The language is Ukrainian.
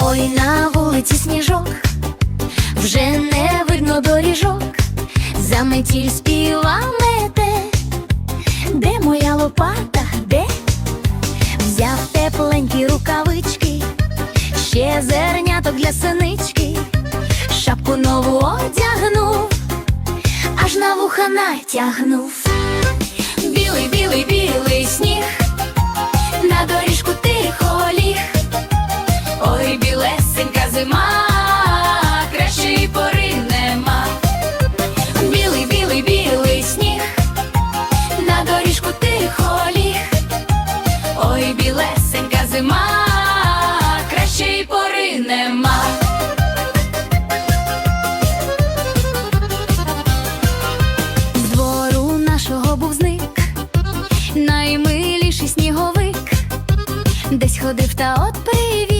Ой, на вулиці сніжок, вже не видно доріжок, заметіль співа мете, де моя лопата, де? Взяв тепленькі рукавички, ще зерняток для синички, шапку нову одягнув, аж на вуха натягнув. Білий, білий, білий ліжку тихо ліг, ой, білесенька зима, кращої пори нема. З двору нашого був зник, наймиліший сніговик, десь ходив та от привів.